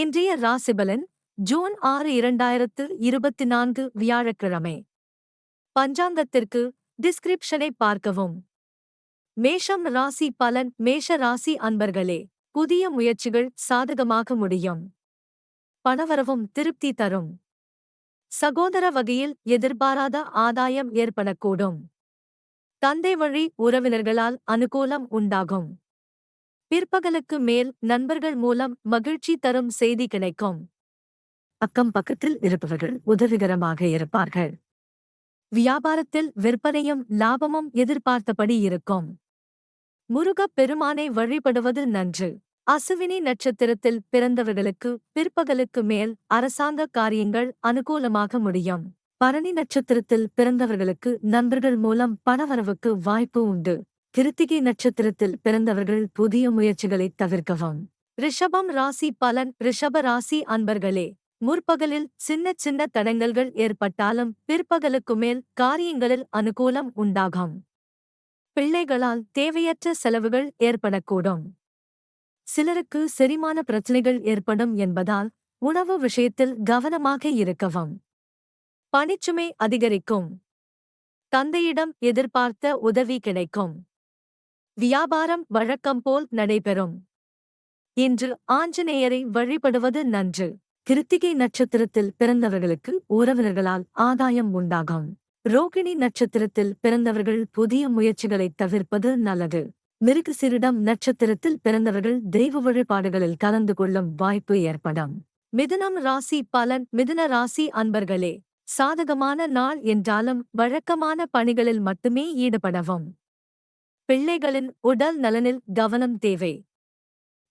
இன்றைய ராசிபலன் ஜூன் ஆறு இரண்டாயிரத்து இருபத்தி நான்கு வியாழக்கிழமை. பஞ்சாங்கத்திற்கு டிஸ்கிரிப்ஷனை பார்க்கவும். மேஷம் ராசி பலன் மேஷ ராசி அன்பர்களே புதிய முயற்சிகள் சாதகமாக முடியும். பணவரவும் திருப்தி தரும். சகோதர வகையில் எதிர்பாராத ஆதாயம் ஏற்படக்கூடும். தந்தை வழி உறவினர்களால் அனுகூலம் உண்டாகும். பிற்பகலுக்கு மேல் நண்பர்கள் மூலம் மகிழ்ச்சி தரும் செய்தி கிடைக்கும். அக்கம் பக்கத்தில் இருப்பவர்கள் உதவிகரமாக இருப்பார்கள். வியாபாரத்தில் விற்பனையும் லாபமும் எதிர்பார்த்தபடி இருக்கும். முருகப் பெருமானை வழிபடுவது நன்று. அசுவினி நட்சத்திரத்தில் பிறந்தவர்களுக்கு பிற்பகலுக்கு மேல் அரசாங்க காரியங்கள் அனுகூலமாக முடியும். பரணி நட்சத்திரத்தில் பிறந்தவர்களுக்கு நண்பர்கள் மூலம் பணவரவுக்கு வாய்ப்பு உண்டு. கிருத்திகை நட்சத்திரத்தில் பிறந்தவர்கள் புதிய முயற்சிகளை தவிர்க்கவும். ரிஷபம் ராசி பலன் ரிஷப ராசி அன்பர்களே முற்பகலில் சின்ன சின்ன தடங்கல்கள் ஏற்பட்டாலும் பிற்பகலுக்கு மேல் காரியங்களில் அனுகூலம் உண்டாகும். பிள்ளைகளால் தேவையற்ற செலவுகள் ஏற்படக்கூடும். சிலருக்கு செரிமான பிரச்சனைகள் ஏற்படும் என்பதால் உணவு விஷயத்தில் கவனமாக இருக்கவும். பணிச்சுமை அதிகரிக்கும். தந்தையிடம் எதிர்பார்த்த உதவி கிடைக்கும். வியாபாரம் வழக்கம் போல் நடைபெறும். இன்று ஆஞ்சநேயரை வழிபடுவது நன்று. கிருத்திகை நட்சத்திரத்தில் பிறந்தவர்களுக்கு உறவினர்களால் ஆதாயம் உண்டாகும். ரோகிணி நட்சத்திரத்தில் பிறந்தவர்கள் புதிய முயற்சிகளை தவிர்ப்பது நல்லது. மிருகசிரிடம் நட்சத்திரத்தில் பிறந்தவர்கள் தெய்வ வழிபாடுகளில் கலந்து கொள்ளும் வாய்ப்பு ஏற்படும். மிதுனம் ராசி பலன் மிதுன ராசி அன்பர்களே சாதகமான நாள் என்றாலும் வழக்கமான பணிகளில் மட்டுமே ஈடுபடவும். பிள்ளைகளின் உடல் நலனில் கவனம் தேவை.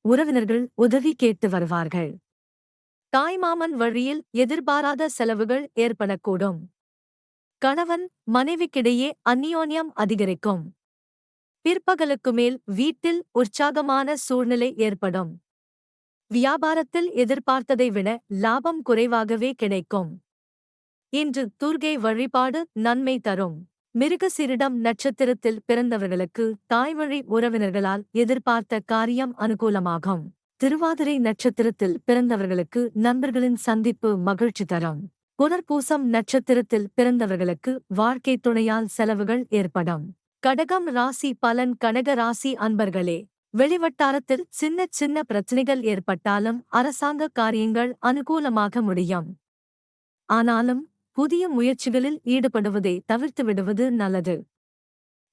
உறவினர்கள் உதவி கேட்டு வருவார்கள். தாய்மாமன் வழியில் எதிர்பாராத செலவுகள் ஏற்படக்கூடும். கணவன் மனைவிக்கிடையே அந்நியோன்யம் அதிகரிக்கும். பிற்பகலுக்கு மேல் வீட்டில் உற்சாகமான சூழ்நிலை ஏற்படும். வியாபாரத்தில் எதிர்பார்த்ததை விட லாபம் குறைவாகவே கிடைக்கும். இன்று துர்கை வழிபாடு நன்மை தரும். மிருகசிரிடம் நட்சத்திரத்தில் பிறந்தவர்களுக்கு தாய்வழி உறவினர்களால் எதிர்பார்த்த காரியம் அனுகூலமாகும். திருவாதிரை நட்சத்திரத்தில் பிறந்தவர்களுக்கு நண்பர்களின் சந்திப்பு மகிழ்ச்சி தரும். புனர்பூசம் நட்சத்திரத்தில் பிறந்தவர்களுக்கு வாழ்க்கை துணையால் செலவுகள் ஏற்படும். கடகம் ராசி பலன் கனக ராசி அன்பர்களே வெளிவட்டாரத்தில் சின்ன சின்ன பிரச்சனைகள் ஏற்பட்டாலும் அரசாங்க காரியங்கள் அனுகூலமாக முடியும். ஆனாலும் புதிய முயற்சிகளில் ஈடுபடுவதை தவிர்த்து விடுவது நல்லது.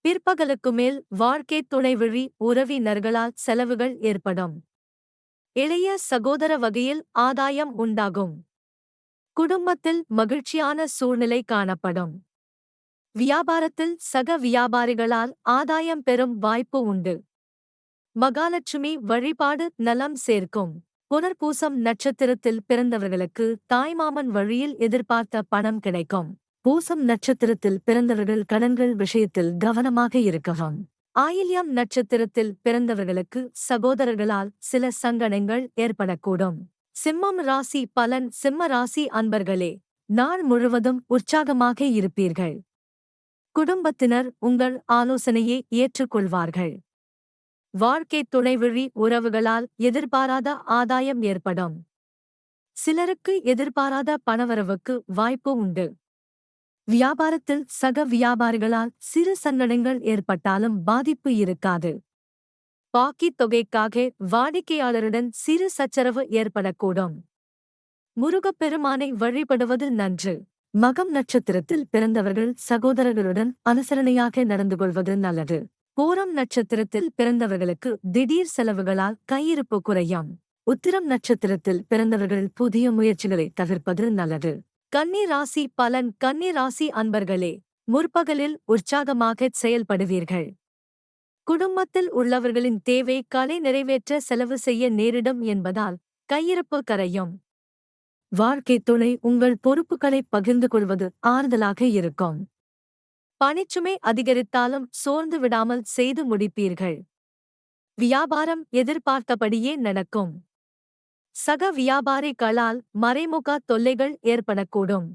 பிற்பகலுக்கு மேல் வாழ்க்கை துணைவழி உறவினர்களால் செலவுகள் ஏற்படும். இளைய சகோதர வகையில் ஆதாயம் உண்டாகும். குடும்பத்தில் மகிழ்ச்சியான சூழ்நிலை காணப்படும். வியாபாரத்தில் சக வியாபாரிகளால் ஆதாயம் பெறும் வாய்ப்பு உண்டு. மகாலட்சுமி வழிபாடு நலம் சேர்க்கும். புனர்பூசம் நட்சத்திரத்தில் பிறந்தவர்களுக்கு தாய்மாமன் வழியில் எதிர்பார்த்த பணம் கிடைக்கும். பூசம் நட்சத்திரத்தில் பிறந்தவர்கள் கடன்கள் விஷயத்தில் கவனமாக இருக்கவும். ஆயில்யம் நட்சத்திரத்தில் பிறந்தவர்களுக்கு சகோதரர்களால் சில சங்கடங்கள் ஏற்படக்கூடும். சிம்மம் ராசி பலன் சிம்ம ராசி அன்பர்களே நாள் முழுவதும் உற்சாகமாக இருப்பீர்கள். குடும்பத்தினர் உங்கள் ஆலோசனையை ஏற்றுக்கொள்வார்கள். வாழ்க்கை துணைவழி உறவுகளால் எதிர்பாராத ஆதாயம் ஏற்படும். சிலருக்கு எதிர்பாராத பணவரவுக்கு வாய்ப்பு உண்டு. வியாபாரத்தில் சக வியாபாரிகளால் சிறு சங்கடங்கள் ஏற்பட்டாலும் பாதிப்பு இருக்காது. பாக்கி தொகைக்காக வாடிக்கையாளருடன் சிறு சச்சரவு ஏற்படக்கூடும். முருகப்பெருமானை வழிபடுவது நன்று. மகம் நட்சத்திரத்தில் பிறந்தவர்கள் சகோதரர்களுடன் அனுசரணையாக நடந்து கொள்வது நல்லது. பூரம் நட்சத்திரத்தில் பிறந்தவர்களுக்கு திடீர் செலவுகளால் கையிருப்பு குறையும். உத்திரம் நட்சத்திரத்தில் பிறந்தவர்கள் புதிய முயற்சிகளை தவிர்ப்பது நல்லது. கன்னி ராசி பலன். கன்னி ராசி அன்பர்களே முற்பகலில் உற்சாகமாக செயல்படுவீர்கள். குடும்பத்தில் உள்ளவர்களின் தேவை கலை நிறைவேற்ற செலவு செய்ய நேரிடும் என்பதால் கையிருப்பு கரையும். வாழ்க்கை துணை உங்கள் பொறுப்புகளை பகிர்ந்து கொள்வது ஆறுதலாக இருக்கும். பணிச்சுமை அதிகரித்தாலும் சோர்ந்து விடாமல் செய்து முடிப்பீர்கள். வியாபாரம் எதிர்பார்த்தபடியே நடக்கும். சக வியாபாரிகளால் மறைமுக தொல்லைகள் ஏற்படக்கூடும்.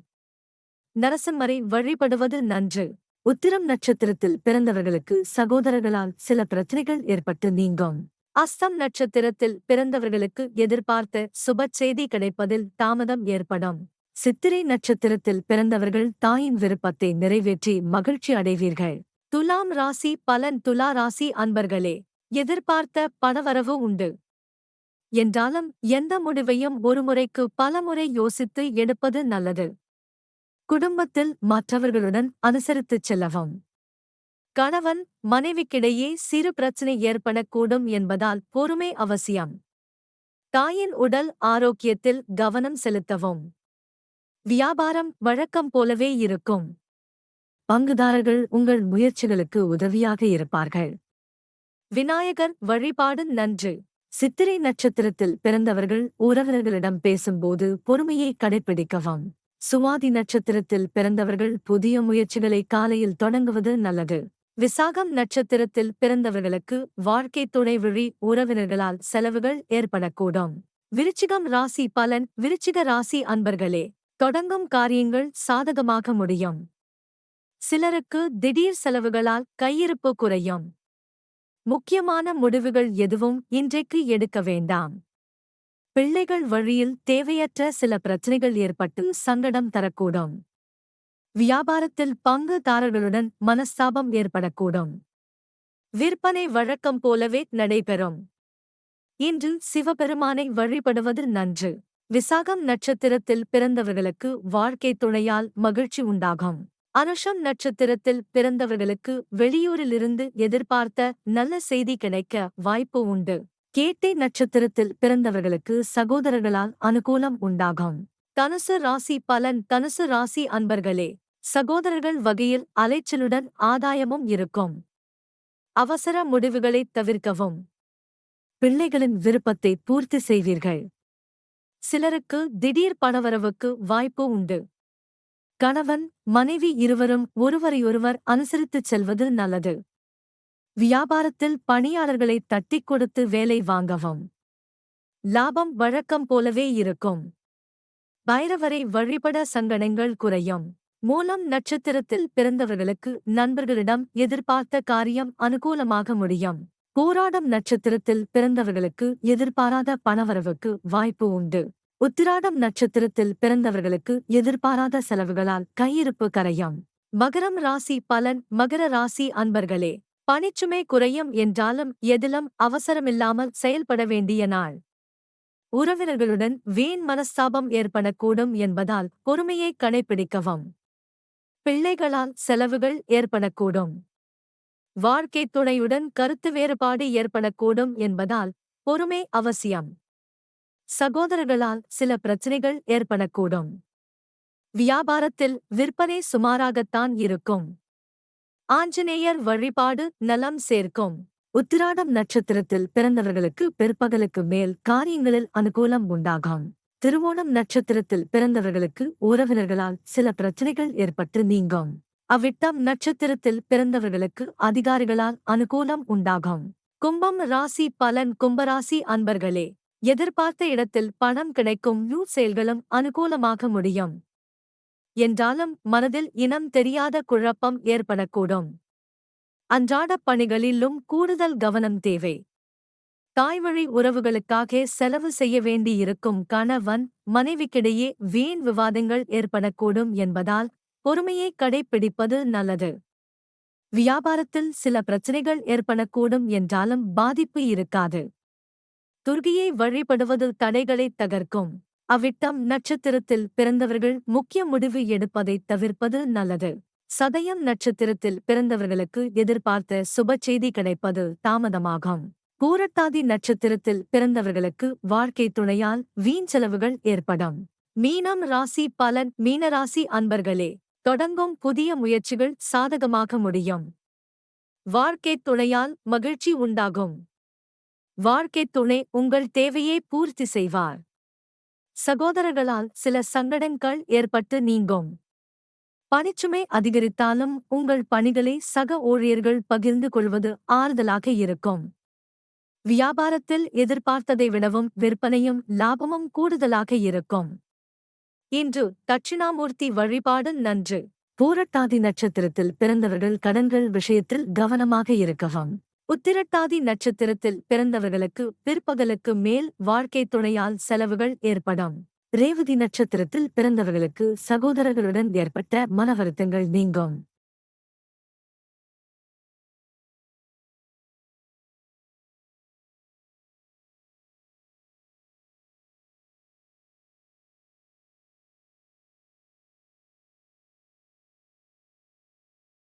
நரசிம்மரை வழிபடுவது நன்று. உத்திரம் நட்சத்திரத்தில் பிறந்தவர்களுக்கு சகோதரர்களால் சில பிரச்சனைகள் ஏற்பட்டு நீங்கும். அஸ்தம் நட்சத்திரத்தில் பிறந்தவர்களுக்கு எதிர்பார்த்த சுப செய்தி கிடைப்பதில் தாமதம் ஏற்படும். சித்திரை நட்சத்திரத்தில் பிறந்தவர்கள் தாயின் விருப்பத்தை நிறைவேற்றி மகிழ்ச்சி அடைவீர்கள். துலாம் ராசி பலன் துலா ராசி அன்பர்களே எதிர்பார்த்த பணவரவு உண்டு. என்றாலும் எந்த முடிவையும் ஒருமுறைக்கு பலமுறை யோசித்து எடுப்பது நல்லது. குடும்பத்தில் மற்றவர்களுடன் அனுசரித்துச் செல்லவும். கணவன் மனைவிக்கிடையே சிறு பிரச்சனை ஏற்படக்கூடும் என்பதால் பொறுமை அவசியம். தாயின் உடல் ஆரோக்கியத்தில் கவனம் செலுத்தவும். வியாபாரம் வழக்கம் போலவே இருக்கும். பங்குதாரர்கள் உங்கள் முயற்சிகளுக்கு உதவியாக இருப்பார்கள். விநாயகர் வழிபாடு நன்று. சித்திரை நட்சத்திரத்தில் பிறந்தவர்கள் உறவினர்களிடம் பேசும்போது பொறுமையை கடைப்பிடிக்கவும். சுவாதி நட்சத்திரத்தில் பிறந்தவர்கள் புதிய முயற்சிகளை காலையில் தொடங்குவது நல்லது. விசாகம் நட்சத்திரத்தில் பிறந்தவர்களுக்கு வாழ்க்கை துணை வழி உறவினர்களால் செலவுகள் ஏற்படக்கூடும். விருச்சிகம் ராசி பலன். விருச்சிக ராசி அன்பர்களே தொடங்கும் காரியங்கள் சாதகமாக முடியும். சிலருக்கு திடீர் செலவுகளால் கையிருப்பு குறையும். முக்கியமான முடிவுகள் எதுவும் இன்றைக்கு எடுக்க வேண்டாம். பிள்ளைகள் வழியில் தேவையற்ற சில பிரச்சனைகள் ஏற்பட்டு சங்கடம் தரக்கூடும். வியாபாரத்தில் பங்குதாரர்களுடன் மனஸ்தாபம் ஏற்படக்கூடும். விற்பனை வழக்கம் போலவே நடைபெறும். இன்று சிவபெருமானை வழிபடுவது நன்று. விசாகம் நட்சத்திரத்தில் பிறந்தவர்களுக்கு வாழ்க்கை துணையால் மகிழ்ச்சி உண்டாகும். அனுஷம் நட்சத்திரத்தில் பிறந்தவர்களுக்கு வெளியூரிலிருந்து எதிர்பார்த்த நல்ல செய்தி கிடைக்க வாய்ப்பு உண்டு. கேட்டை நட்சத்திரத்தில் பிறந்தவர்களுக்கு சகோதரர்களால் அனுகூலம் உண்டாகும். தனுசு ராசி பலன் தனுசு ராசி அன்பர்களே சகோதரர்கள் வகையில் அலைச்சலுடன் ஆதாயமும் இருக்கும். அவசர முடிவுகளை தவிர்க்கவும். பிள்ளைகளின் விருப்பத்தை பூர்த்தி செய்வீர்கள். சிலருக்கு திடீர் பணவரவுக்கு வாய்ப்பு உண்டு. கணவன் மனைவி இருவரும் ஒருவரையொருவர் அனுசரித்துச் செல்வது நல்லது. வியாபாரத்தில் பணியாளர்களை தட்டிக் கொடுத்து வேலை வாங்கவும். லாபம் வழக்கம் போலவே இருக்கும். பைரவரை வழிபட சங்கடங்கள் குறையும். மூலம் நட்சத்திரத்தில் பிறந்தவர்களுக்கு நண்பர்களிடம் எதிர்பார்த்த காரியம் அனுகூலமாக முடியும். போராடம் நட்சத்திரத்தில் பிறந்தவர்களுக்கு எதிர்பாராத பணவரவுக்கு வாய்ப்பு உண்டு. உத்திராடம் நட்சத்திரத்தில் பிறந்தவர்களுக்கு எதிர்பாராத செலவுகளால் கையிருப்பு கரையும். மகரம் ராசி பலன் மகர ராசி அன்பர்களே பணிச்சுமை குறையும் என்றாலும் எதிலும் அவசரமில்லாமல் செயல்பட வேண்டிய நாள். உறவினர்களுடன் வீண் மனஸ்தாபம் ஏற்படக்கூடும் என்பதால் பொறுமையை கடைபிடிக்கவும். பிள்ளைகளால் செலவுகள் ஏற்படக்கூடும். வாழ்க்கை துணையுடன் கருத்து வேறுபாடு ஏற்படக்கூடும் என்பதால் பொறுமை அவசியம். சகோதரர்களால் சில பிரச்சனைகள் ஏற்படக்கூடும். வியாபாரத்தில் விற்பனை சுமாராகத்தான் இருக்கும். ஆஞ்சநேயர் வழிபாடு நலம் சேர்க்கும். உத்திராடம் நட்சத்திரத்தில் பிறந்தவர்களுக்கு பிற்பகலுக்கு மேல் காரியங்களில் அனுகூலம் உண்டாகும். திருவோணம் நட்சத்திரத்தில் பிறந்தவர்களுக்கு உறவினர்களால் சில பிரச்சனைகள் ஏற்பட்டு நீங்கும். அவ்விட்டம் நட்சத்திரத்தில் பிறந்தவர்களுக்கு அதிகாரிகளால் அனுகூலம் உண்டாகும். கும்பம் ராசி பலன் கும்பராசி அன்பர்களே எதிர்பார்த்த இடத்தில் பணம் கிடைக்கும் நியூ செயல்களும் அனுகூலமாக முடியும். என்றாலும் மனதில் இனம் தெரியாத குழப்பம் ஏற்படக்கூடும். அன்றாடப் பணிகளிலும் கூடுதல் கவனம் தேவை. தாய்வழி உறவுகளுக்காக செலவு செய்ய வேண்டியிருக்கும் கணவன் மனைவிக்கிடையே வீண் விவாதங்கள் ஏற்படக்கூடும் என்பதால் பொறுமையை கடைப்பிடிப்பது நல்லது. வியாபாரத்தில் சில பிரச்சனைகள் ஏற்படக்கூடும் என்றாலும் பாதிப்பு இருக்காது. துர்கியை வழிபடுவது தடைகளை தகர்க்கும். அவ்விட்டம் நட்சத்திரத்தில் பிறந்தவர்கள் முக்கிய முடிவு எடுப்பதை தவிர்ப்பது நல்லது. சதயம் நட்சத்திரத்தில் பிறந்தவர்களுக்கு எதிர்பார்த்த சுப செய்தி கிடைப்பது தாமதமாகும். பூரட்டாதி நட்சத்திரத்தில் பிறந்தவர்களுக்கு வாழ்க்கை துணையால் வீண் செலவுகள் ஏற்படும். மீனம் ராசி பலன் மீனராசி அன்பர்களே தொடங்கும் புதிய முயற்சிகள் சாதகமாக முடியும். வாழ்க்கை துணையால் மகிழ்ச்சி உண்டாகும். வாழ்க்கை துணை உங்கள் தேவையை பூர்த்தி செய்வார். சகோதரர்களால் சில சங்கடங்கள் ஏற்பட்டு நீங்கும். பணிச்சுமை அதிகரித்தாலும் உங்கள் பணிகளை சக ஊழியர்கள் பகிர்ந்து கொள்வது ஆறுதலாக இருக்கும். வியாபாரத்தில் எதிர்பார்த்ததை விடவும் விற்பனையும் லாபமும் கூடுதலாக இருக்கும். இன்று தட்சிணாமூர்த்தி வழிபாடு நன்று. பூரட்டாதி நட்சத்திரத்தில் பிறந்தவர்கள் கடன்கள் விஷயத்தில் கவனமாக இருக்கவும். உத்திரட்டாதி நட்சத்திரத்தில் பிறந்தவர்களுக்கு பிற்பகலுக்கு மேல் வாழ்க்கை துணையால் செலவுகள் ஏற்படும். ரேவதி நட்சத்திரத்தில் பிறந்தவர்களுக்கு சகோதரர்களுடன் ஏற்பட்ட மனவருத்தங்கள் நீங்கும்.